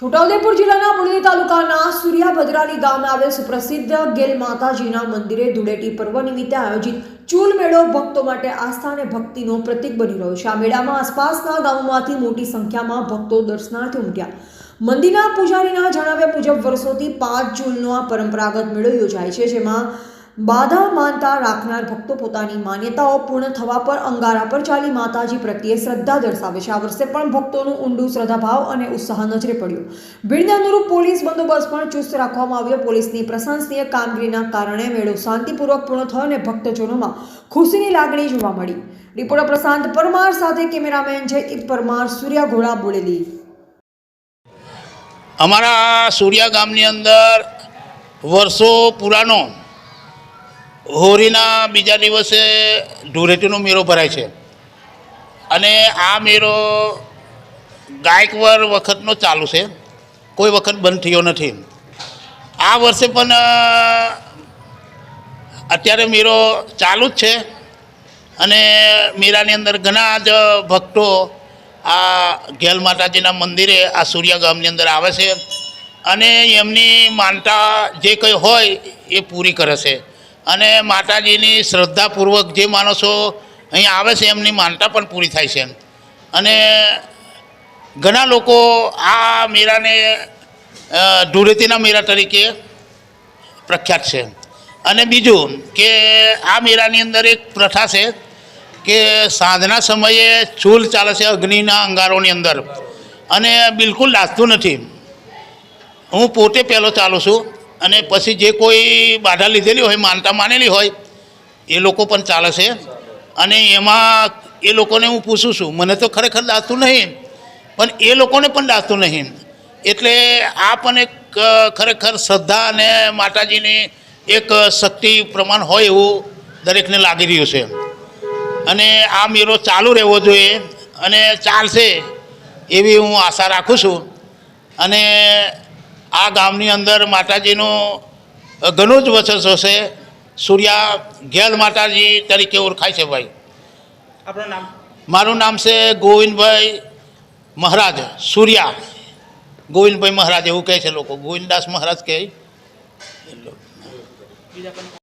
છોટાઉદેપુર જિલ્લાના મુરલી તાલુકાના સૂર્યા ભદ્રાલી ગામે આવેલ સુપ્રસિદ્ધ ગેલ માતાજીના મંદિરે ધૂળેટી પર્વ નિમિત્તે આયોજિત ચૂલ મેળો ભક્તો માટે આસ્થા અને ભક્તિનો પ્રતીક બની રહ્યો છે. આ મેળામાં આસપાસના ગામોમાંથી મોટી સંખ્યામાં ભક્તો દર્શનાર્થે ઉમટ્યા. મંદિરના પૂજારીના જણાવ્યા મુજબ વર્ષોથી પાંચ જૂનનો આ પરંપરાગત મેળો યોજાય છે, જેમાં બાધા માનતા રાખનાર ભક્તો પોતાની માન્યતાઓ પૂર્ણ થવા પર અંગારા પર ચાલી માતાજી પ્રત્યે શ્રદ્ધા દર્શાવે છે. આ વર્ષે પણ ભક્તોનું ઊંડું શ્રદ્ધાભાવ અને ઉત્સાહ નજરે પડ્યો. ભીડને અનુરૂપ પોલીસ બંદોબસ્ત પણ ચુસ્ત રાખવામાં આવ્યો. પોલીસની પ્રશંસનીય કામગીરીના કારણે મેળો શાંતિપૂર્વક પૂર્ણ થયો અને ભક્તજનોમાં ખુશીની લાગણી જોવા મળી. રિપોર્ટર પ્રશાંત પરમાર સાથે કેમેરામેન જયદીપ પરમાર, સૂર્યા ઘોડા, બોડેલી. અમારા સૂર્યા ગામની અંદર વર્ષો પુરાનો હોળીના બીજા દિવસે ધૂળેટીનો મેળો ભરાય છે. અને આ મેળો ગાયકવાડ વખતનો ચાલુ છે. કોઈ વખત બંધ થયો નથી. આ વર્ષે પણ અત્યારે મેળો ચાલુ જ છે. અને મેળાની અંદર ઘણા જ ભક્તો આ ગેલ માતાજીના મંદિરે, આ સૂર્યા ગામની અંદર આવે છે. અને એમની માનતા જે કંઈ હોય એ પૂરી કરે છે. અને માતાજીની શ્રદ્ધાપૂર્વક જે માણસો અહીં આવે છે, એમની માનતા પણ પૂરી થાય છે અને ઘણા લોકો આ મેળાને ધૂળેટીના મેળા તરીકે પ્રખ્યાત છે અને બીજું કે આ મેળાની અંદર એક પ્રથા છે કે સાંજના સમયે ચૂલ ચાલે છે અગ્નિના અંગારોની અંદર. અને બિલકુલ લાજતું નથી. હું પોતે પહેલો ચાલું છું. અને પછી જે કોઈ બાધા લીધેલી હોય, માનતા માનેલી હોય, એ લોકો પણ ચાલે છે. અને એમાં એ લોકોને હું પૂછું છું, મને તો ખરેખર દાતું નહીં, પણ એ લોકોને પણ દાતું નહીં. એટલે આ પણ એક ખરેખર શ્રદ્ધા અને માતાજીની એક શક્તિ પ્રમાણ હોય એવું દરેકને લાગી રહ્યું છે. અને આ મેળો ચાલુ રહેવો જોઈએ અને ચાલશે એવી હું આશા રાખું છું. અને આ ગામની અંદર માતાજીનું ઘણું જ વચસો છે સૂર્યા ઘેલ માતાજી તરીકે ઓળખાય છે ભાઈ. આપણું નામ? મારું નામ છે ગોવિંદભાઈ મહારાજ સૂર્યા. ગોવિંદભાઈ મહારાજ એવું કહે છે લોકો. ગોવિંદદાસ મહારાજ કહે.